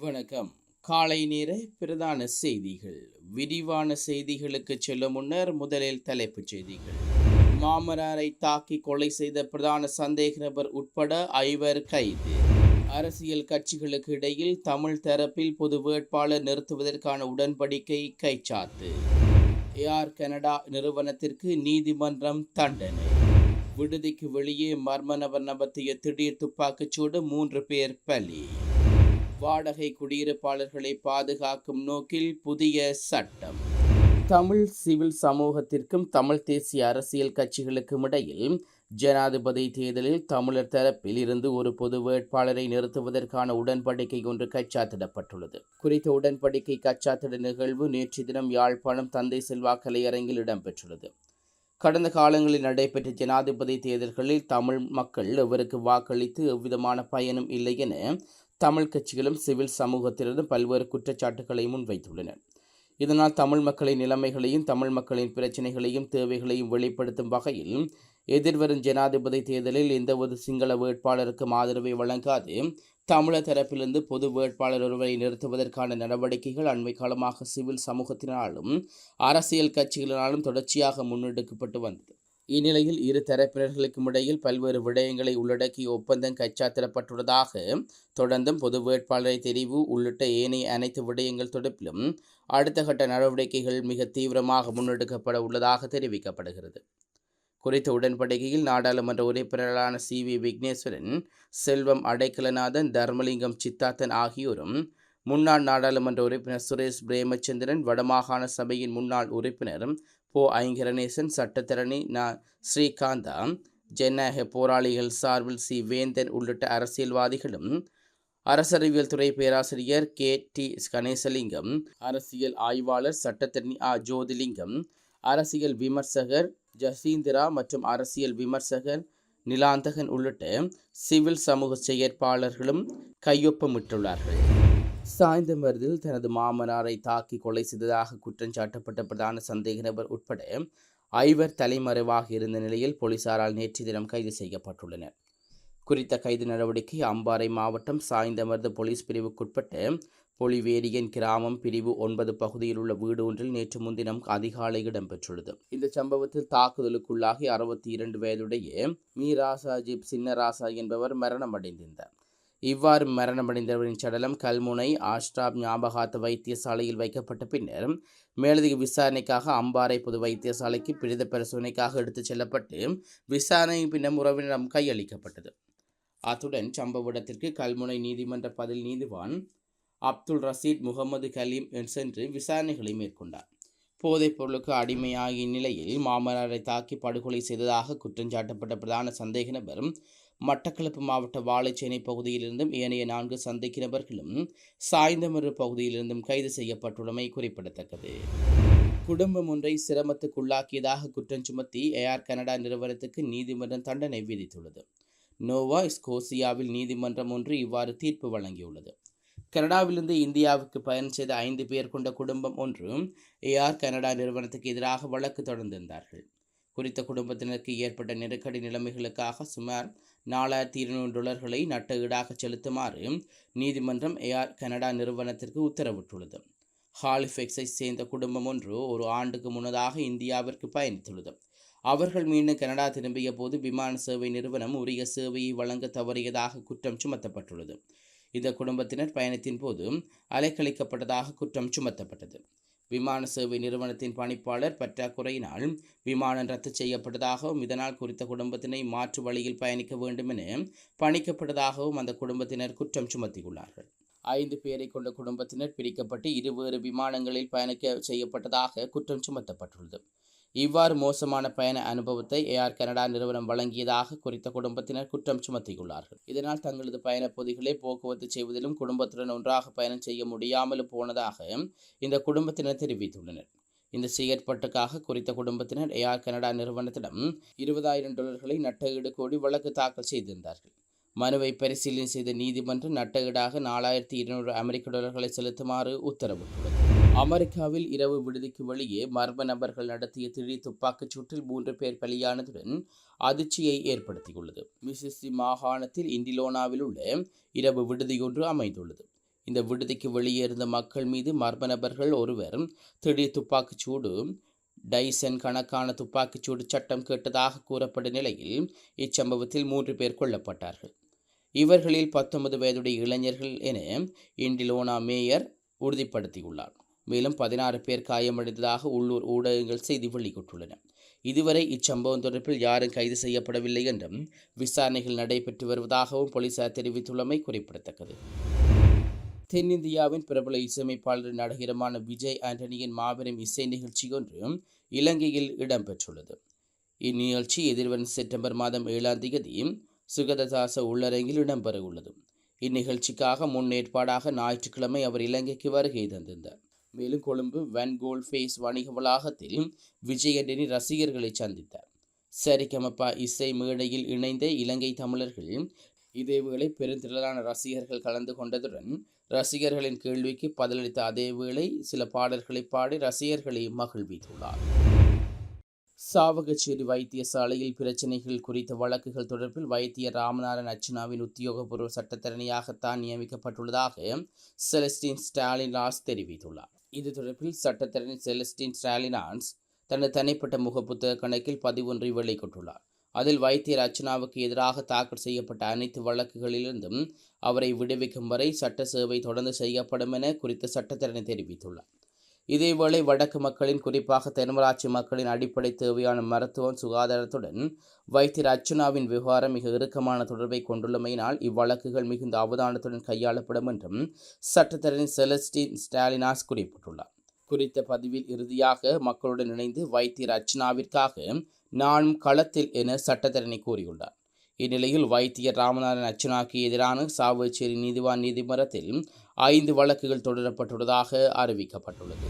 வணக்கம். காலை நேர பிரதான செய்திகள். விரிவான செய்திகளுக்கு செல்லும் முன்னர் முதலில் தலைப்புச் செய்திகள். மாமனாரை தாக்கி கொலை செய்த பிரதான சந்தேக நபர் உட்பட ஐவர் கைது. அரசியல் கட்சிகளுக்கு இடையில் தமிழ் தரப்பில் பொது வேட்பாளர் நிறுத்துவதற்கான உடன்படிக்கை கைச்சாத்து. ஏஆர் கனடா நிறுவனத்திற்கு நீதிமன்றம் தண்டனை. விடுதிக்கு வெளியே மர்ம நபர் நபத்திய திடீர் துப்பாக்கிச்சூடு மூன்று பேர் பலி. வாடகை குடியிருப்பாளர்களை பாதுகாக்கும் நோக்கில் புதிய சட்டம். தமிழ் சிவில் சமூகத்திற்கும் தமிழ் தேசிய அரசியல் கட்சிகளுக்கும் இடையில் ஜனாதிபதி தேர்தலில் தமிழர் தரப்பில் இருந்து ஒரு பொது வேட்பாளரை நிறுத்துவதற்கான உடன்படிக்கை ஒன்று கச்சாத்திடப்பட்டுள்ளது. குறித்த உடன்படிக்கை கச்சாத்திட நிகழ்வு நேற்று தினம் யாழ்ப்பாணம் தந்தை செல்வா கலையரங்கில் இடம்பெற்றுள்ளது. கடந்த காலங்களில் நடைபெற்ற ஜனாதிபதி தேர்தல்களில் தமிழ் மக்கள் எவருக்கு வாக்களித்து எவ்விதமான பயனும் இல்லை என தமிழ் கட்சிகளும் சிவில் சமூகத்திலிருந்து பல்வேறு குற்றச்சாட்டுகளை முன்வைத்துள்ளனர் இதனால் தமிழ் மக்களின் நிலைமைகளையும் தமிழ் மக்களின் பிரச்சினைகளையும் தேவைகளையும் வெளிப்படுத்தும் வகையில் எதிர்வரும் ஜனாதிபதி தேர்தலில் எந்தவொரு சிங்கள வேட்பாளருக்கும் ஆதரவை வழங்காது. தமிழர் தரப்பிலிருந்து பொது வேட்பாளர் ஒருவரை நிறுத்துவதற்கான நடவடிக்கைகள் அண்மை காலமாக சிவில் சமூகத்தினாலும் அரசியல் கட்சிகளினாலும் தொடர்ச்சியாக முன்னெடுக்கப்பட்டு வந்தது. இந்நிலையில் இரு தரப்பினர்களுக்கும் இடையில் பல்வேறு விடயங்களை உள்ளடக்கிய ஒப்பந்தம் கைச்சாத்திடப்பட்டுள்ளதாக தொடர்ந்தும் பொது வேட்பாளரை தெரிவு உள்ளிட்ட ஏனைய அனைத்து விடயங்கள் தொடர்பிலும் அடுத்த கட்ட நடவடிக்கைகள் மிக தீவிரமாக முன்னெடுக்கப்பட உள்ளதாக தெரிவிக்கப்படுகிறது. குறித்த உடன்படிக்கையில் நாடாளுமன்ற உறுப்பினர்களான சி வி விக்னேஸ்வரன் செல்வம் அடைக்கலநாதன் தர்மலிங்கம் சித்தார்த்தன் ஆகியோரும் முன்னாள் நாடாளுமன்ற உறுப்பினர் சுரேஷ் பிரேமச்சந்திரன் வடமாகாண சபையின் முன்னாள் உறுப்பினர் போ. ஐங்கரணேசன் சட்டத்தரணி ந. ஸ்ரீகாந்தா ஜனநாயக போராளிகள் சார்பில் சி. வேந்தன் உள்ளிட்ட அரசியல்வாதிகளும் அரசறிவியல் துறை பேராசிரியர் கே. டி. கணேசலிங்கம் அரசியல் ஆய்வாளர் சட்டத்தரணி ஆ. ஜோதிலிங்கம் அரசியல் விமர்சகர் ஜசீந்திரா மற்றும் அரசியல் விமர்சகர் நிலாந்தகன் உள்ளிட்ட சிவில் சமூக செயற்பாளர்களும் கையொப்பமிட்டுள்ளார்கள். சாய்ந்தமருதில் தனது மாமனாரை தாக்கி கொலை செய்ததாக குற்றம் சாட்டப்பட்ட பிரதான சந்தேக நபர் உட்பட ஐவர் தலைமறைவாக இருந்த நிலையில் போலீசாரால் நேற்று தினம் கைது செய்யப்பட்டுள்ளனர். குறித்த கைது நடவடிக்கை அம்பாறை மாவட்டம் சாய்ந்தமருது போலீஸ் பிரிவுக்குட்பட்ட பொலிவேரியன் கிராமம் பிரிவு ஒன்பது பகுதியில் உள்ள வீடு ஒன்றில் நேற்று முன்தினம் அதிகாலை இடம்பெற்றுள்ளது. இந்த சம்பவத்தில் தாக்குதலுக்குள்ளாகி அறுபத்தி இரண்டு வயதுடைய மீராசா ஜிப் சின்னராசா என்பவர் மரணமடைந்திருந்தார். இவ்வாறு மரணமடைந்தவரின் சடலம் கல்முனை ஆஷ்டாப் ஞாபகார்த்த வைத்தியசாலையில் வைக்கப்பட்ட பின்னர் மேலதிக விசாரணைக்காக அம்பாறை பொது வைத்தியசாலைக்கு பிரித பரிசோதனைக்காக எடுத்துச் செல்லப்பட்டு விசாரணையின் பின்னர் உறவினரிடம் கையளிக்கப்பட்டது. அத்துடன் சம்பவ இடத்திற்கு கல்முனை நீதிமன்ற பதில் நீதிவான் அப்துல் ரசீத் முகமது கலீம் சென்று விசாரணைகளை மேற்கொண்டார். போதைப் பொருளுக்கு அடிமையாகிய நிலையில் மாமனாரை தாக்கி படுகொலை செய்ததாக குற்றஞ்சாட்டப்பட்ட பிரதான சந்தேக நபர் மட்டக்களப்பு மாவட்ட வாழைச்சேனை பகுதியிலிருந்தும் ஏனைய நான்கு சந்தேக நபர்களும் சாய்ந்தமரு பகுதியிலிருந்தும் கைது செய்யப்பட்டுள்ளமை குறிப்பிடத்தக்கது. குடும்பம் ஒன்றை சிரமத்துக்குள்ளாக்கியதாக குற்றம் சுமத்தி ஏஆர் கனடா நிறுவனத்துக்கு நீதிமன்றம் தண்டனை விதித்துள்ளது. நோவா ஸ்கோசியாவில் நீதிமன்றம் ஒன்று இவ்வாறு தீர்ப்பு வழங்கியுள்ளது. கனடாவிலிருந்து இந்தியாவுக்கு பயணம் செய்த ஐந்து பேர் கொண்ட குடும்பம் ஒன்று ஏஆர் கனடா நிறுவனத்துக்கு எதிராக வழக்கு தொடர்ந்திருந்தார்கள். குறித்த குடும்பத்தினருக்கு ஏற்பட்ட நெருக்கடி நிலைமைகளுக்காக சுமார் நாலாயிரத்தி இருநூறு டாலர்களை நட்ட ஈடாக செலுத்துமாறு நீதிமன்றம் ஏஆர் கனடா நிறுவனத்திற்கு உத்தரவிட்டுள்ளது. ஹாலிஃபெக்ஸை சேர்ந்த குடும்பம் ஒன்று ஒரு ஆண்டுக்கு முன்னதாக இந்தியாவிற்கு பயணித்துள்ளது. அவர்கள் மீண்டும் கனடா திரும்பிய போது விமான சேவை நிறுவனம் உரிய சேவையை வழங்க தவறியதாக குற்றம் சுமத்தப்பட்டுள்ளது. இந்த குடும்பத்தினர் பயணத்தின் போது அலைக்கழிக்கப்பட்டதாக குற்றம் சுமத்தப்பட்டது. விமான சேவை நிறுவனத்தின் பணிப்பாளர் பற்றாக்குறையினால் விமானம் ரத்து செய்யப்பட்டதாகவும் இதனால் குறித்த குடும்பத்தினை மாற்று வழியில் பயணிக்க வேண்டும் என பணிக்கப்பட்டதாகவும் அந்த குடும்பத்தினர் குற்றம் சுமத்தியுள்ளார்கள். ஐந்து பேரை கொண்ட குடும்பத்தினர் பிரிக்கப்பட்டு இருவேறு விமானங்களில் பயணிக்க செய்யப்பட்டதாக குற்றம் சுமத்தப்பட்டுள்ளது. இவ்வாறு மோசமான பயண அனுபவத்தை ஏஆர் கனடா நிறுவனம் வழங்கியதாக குறித்த குடும்பத்தினர் குற்றம் சுமத்தியுள்ளார்கள். இதனால் தங்களது பயண பொதிகளை போக்குவரத்து செய்வதிலும் குடும்பத்துடன் ஒன்றாக பயணம் செய்ய முடியாமல் போனதாக இந்த குடும்பத்தினர் தெரிவித்துள்ளனர். இந்த செயற்பாட்டுக்காக குறித்த குடும்பத்தினர் ஏஆர் கனடா நிறுவனத்திடம் இருபதாயிரம் டாலர்களை நட்டஈடு கோடி வழக்கு தாக்கல் செய்திருந்தார்கள். மனுவை பரிசீலனை செய்த நீதிமன்றம் நட்டஈடாக நாலாயிரத்தி இருநூறு அமெரிக்க டாலர்களை செலுத்துமாறு உத்தரவிட்டுள்ளது. அமெரிக்காவில் இரவு விடுதிக்கு வெளியே மர்ம நபர்கள் நடத்திய திடீர் துப்பாக்கிச் சூட்டில் மூன்று பேர் பலியானதுடன் அதிர்ச்சியை ஏற்படுத்தியுள்ளது. மிசிசி மாகாணத்தில் இண்டிலோனாவில் உள்ள இரவு விடுதியொன்று அமைந்துள்ளது. இந்த விடுதிக்கு வெளியே இருந்த மக்கள் மீது மர்ம நபர்கள் ஒருவர் திடீர் துப்பாக்கிச் சூடு டைசன் கணக்கான துப்பாக்கிச் சூடு சட்டம் கேட்டதாக கூறப்படும் நிலையில் இச்சம்பவத்தில் மூன்று பேர் கொல்லப்பட்டார்கள். இவர்களில் பத்தொன்பது வயதுடைய இளைஞர்கள் என இண்டிலோனா மேயர் உறுதிப்படுத்தியுள்ளார். மேலும் பதினாறு பேர் காயமடைந்ததாக உள்ளூர் ஊடகங்கள் செய்தி வெளியிட்டுள்ளன. இதுவரை இச்சம்பவம் தொடர்பில் யாரும் கைது செய்யப்படவில்லை என்றும் விசாரணைகள் நடைபெற்று வருவதாகவும் போலீசார் தெரிவித்துள்ளமை குறிப்பிடத்தக்கது. தென்னிந்தியாவின் பிரபல இசையமைப்பாளர் நடிகருமான விஜய் ஆண்டனியின் மாபெரும் இசை நிகழ்ச்சி ஒன்று இலங்கையில் இடம்பெற்றுள்ளது. இந்நிகழ்ச்சி எதிர்வரும் செப்டம்பர் மாதம் ஏழாம் தேதி சுகததாச உள்ளரங்கில் இடம்பெறவுள்ளது. இந்நிகழ்ச்சிக்காக முன்னேற்பாடாக ஞாயிற்றுக்கிழமை அவர் இலங்கைக்கு வருகை தந்திருந்தார். மேலும் கொழும்பு வென் கோல்ட் ஃபேஸ் வணிக வளாகத்தில் விஜயடெனி ரசிகர்களை சந்தித்தார். சரிகமப்பா இசை மேடையில் இணைந்த இலங்கை தமிழர்கள் இதேவேளை பெருந்திரளான ரசிகர்கள் கலந்து கொண்டதுடன் ரசிகர்களின் கேள்விக்கு பதிலளித்த அதேவேளை சில பாடல்களை பாடி ரசிகர்களை மகிழ்வித்துள்ளார். சாவகச்சேரி வைத்தியசாலையில் பிரச்சினைகள் குறித்த வழக்குகள் தொடர்பில் வைத்திய ராமநாதன் அர்ச்சனாவின் உத்தியோகபூர்வ சட்டத்தரணியாகத்தான் நியமிக்கப்பட்டுள்ளதாக செலஸ்டின் ஸ்டாலின் ராஸ் தெரிவித்துள்ளார். இது தொடர்பில் சட்டத்தரணி செலஸ்டின் ஸ்டாலினான்ஸ் தனது தனிப்பட்ட முகப்புத்தக கணக்கில் பதிவொன்றை வெளியிட்டுள்ளார். அதில் வைத்தியர் அர்ச்சனாவுக்கு எதிராக தாக்கல் செய்யப்பட்ட அனைத்து வழக்குகளிலிருந்தும் அவரை விடுவிக்கும் வரை சட்ட சேவை தொடர்ந்து செய்யப்படும் என குறித்த சட்டத்தரணி தெரிவித்துள்ளார். இதேவேளை வடக்கு மக்களின் குறிப்பாக தென்மராட்சி மக்களின் அடிப்படை தேவையான மருத்துவம் சுகாதாரத்துடன் வைத்தியர் அர்ச்சனாவின் விவகாரம் மிக இறுக்கமான தொடர்பை கொண்டுள்ளமையினால் இவ்வழக்குகள் மிகுந்த அவதானத்துடன் கையாளப்படும் என்றும் சட்டத்தரணி செலஸ்டின் ஸ்டாலினாஸ் குறிப்பிட்டுள்ளார். குறித்த பதிவில் இறுதியாக மக்களுடன் இணைந்து வைத்தியர் அர்ச்சனாவிற்காக நானும் களத்தில் என சட்டத்தரணி கூறியுள்ளார். இந்நிலையில் வைத்தியர் ராமநாதன் அர்ச்சனாக்கு எதிரான சாவச்சேரி நீதிவான் நீதிமன்றத்தில் ஐந்து வழக்குகள் தொடரப்பட்டுள்ளதாக அறிவிக்கப்பட்டுள்ளது.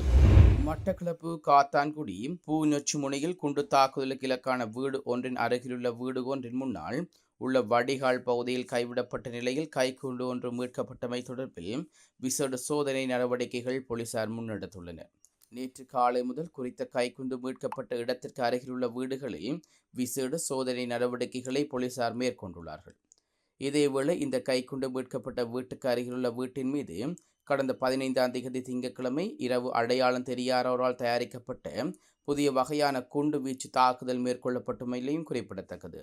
மட்டக்களப்பு காத்தான்குடி பூநொச்சு முனையில் குண்டு தாக்குதலுக்கு இலக்கான வீடு ஒன்றின் அருகிலுள்ள வீடு ஒன்றின் முன்னால் உள்ள வடிகால் பகுதியில் கைவிடப்பட்ட நிலையில் கைக்குண்டு ஒன்று மீட்கப்பட்டமை தொடர்பில் விசேட சோதனை நடவடிக்கைகள் போலீசார் முன்னெடுத்துள்ளனர். நேற்று காலை முதல் குறித்த கைக்குண்டு மீட்கப்பட்ட இடத்திற்கு அருகிலுள்ள வீடுகளில் விசேட சோதனை நடவடிக்கைகளை போலீசார் மேற்கொண்டுள்ளார்கள். இதேவேளை இந்த கைக்குண்டு மீட்கப்பட்ட வீட்டுக்கு அருகிலுள்ள வீட்டின் மீது கடந்த பதினைந்தாம் தேதி திங்கட்கிழமை இரவு அடையாளம் தெரியாதவரால் தயாரிக்கப்பட்ட புதிய வகையான குண்டு வீச்சு தாக்குதல் மேற்கொள்ளப்பட்டுமையிலையும் குறிப்பிடத்தக்கது.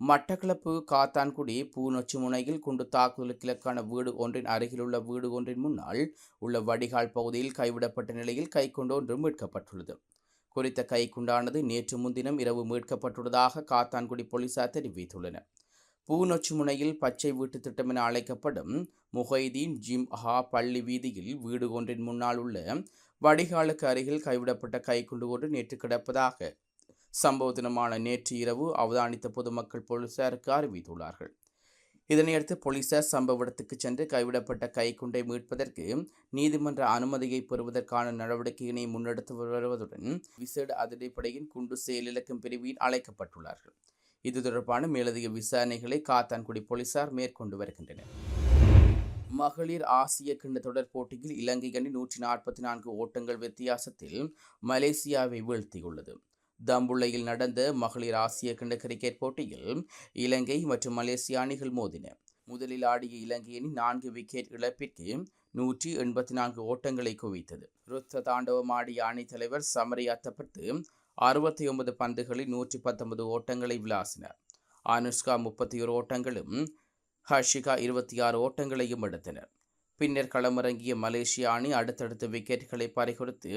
மட்டக்களப்பு காத்தான்குடி பூநொச்சி முனையில் குண்டு தாக்குதலுக்கு இலக்கான வீடு ஒன்றின் அருகிலுள்ள வீடு ஒன்றின் முன்னால் உள்ள வடிகால் பகுதியில் கைவிடப்பட்ட நிலையில் கைக்குண்டு ஒன்று மீட்கப்பட்டுள்ளது. குறித்த கைக்குண்டானது நேற்று முன்தினம் இரவு மீட்கப்பட்டுள்ளதாக காத்தான்குடி போலீசார் தெரிவித்துள்ளனர். பூநொச்சி முனையில் பச்சை வீட்டு திட்டம் என அழைக்கப்படும் முஹைதீன் ஜிம் ஹா பள்ளி வீதியில் வீடு ஒன்றின் முன்னால் உள்ள வடிகாலுக்கு அருகில் கைவிடப்பட்ட கைக்குண்டு ஒன்று நேற்று கிடப்பதாக சம்பவ தினமான நேற்று இரவு அவதானித்த பொதுமக்கள் போலீசாருக்கு அறிவித்துள்ளார்கள். இதனையடுத்து போலீசார் சம்பவ இடத்துக்கு சென்று கைவிடப்பட்ட கைக்குண்டை மீட்பதற்கு நீதிமன்ற அனுமதியை பெறுவதற்கான நடவடிக்கையினை முன்னெடுத்து வருவதுடன் விசேட அதிரடிப்படையின் குண்டு செயலிழக்கும் பிரிவில் அழைக்கப்பட்டுள்ளார்கள். இது தொடர்பான மேலதிக விசாரணைகளை காத்தான்குடி போலீசார் மேற்கொண்டு வருகின்றனர். மகளிர் ஆசிய கிண்ண தொடர் போட்டியில் இலங்கை அணி நூற்றி நாற்பத்தி நான்கு ஓட்டங்கள் வித்தியாசத்தில் மலேசியாவை வீழ்த்தியுள்ளது. தம்புள்ளையில் நடந்த மகளிர் ஆசிய கிண்ண கிரிக்கெட் போட்டியில் இலங்கை மற்றும் மலேசிய அணிகள் மோதின. முதலில் ஆடிய இலங்கை அணி நான்கு விக்கெட் இழப்பிற்கு நூற்றி எண்பத்தி நான்கு ஓட்டங்களை குவித்தது. ருத்த தாண்டவம் ஆடிய அணித் தலைவர் சமரி அத்தப்பட்டு அறுபத்தி ஒன்பது பந்துகளில் நூற்றி பத்தொன்பது ஓட்டங்களை விளாசினார். அனுஷ்கா முப்பத்தி ஒரு ஓட்டங்களும் ஹர்ஷிகா இருபத்தி ஆறு ஓட்டங்களையும் எடுத்தனர். பின்னர் களமிறங்கிய மலேசிய அணி அடுத்தடுத்த விக்கெட்டுகளை பறிகொடுத்து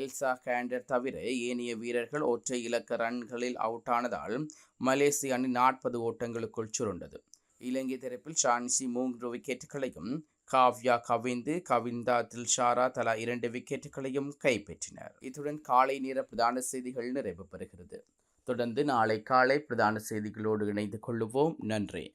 எல்சா கேண்டர் தவிர ஏனைய வீரர்கள் ஒற்றை இலக்க ரன்களில் அவுட் ஆனதால் மலேசிய அணி நாற்பது ஓட்டங்களுக்குள் சுருண்டது. இலங்கை தரப்பில் ஷான்சி மூன்று விக்கெட்டுகளையும் காவ்யா கவிந்து கவிந்தா தில்ஷாரா தலா இரண்டு விக்கெட்டுகளையும் கைப்பற்றினர். இத்துடன் காலை நேர பிரதான செய்திகள் நிறைவு பெறுகிறது. தொடர்ந்து நாளை காலை பிரதான செய்திகளோடு இணைந்து கொள்ளுவோம். நன்றி.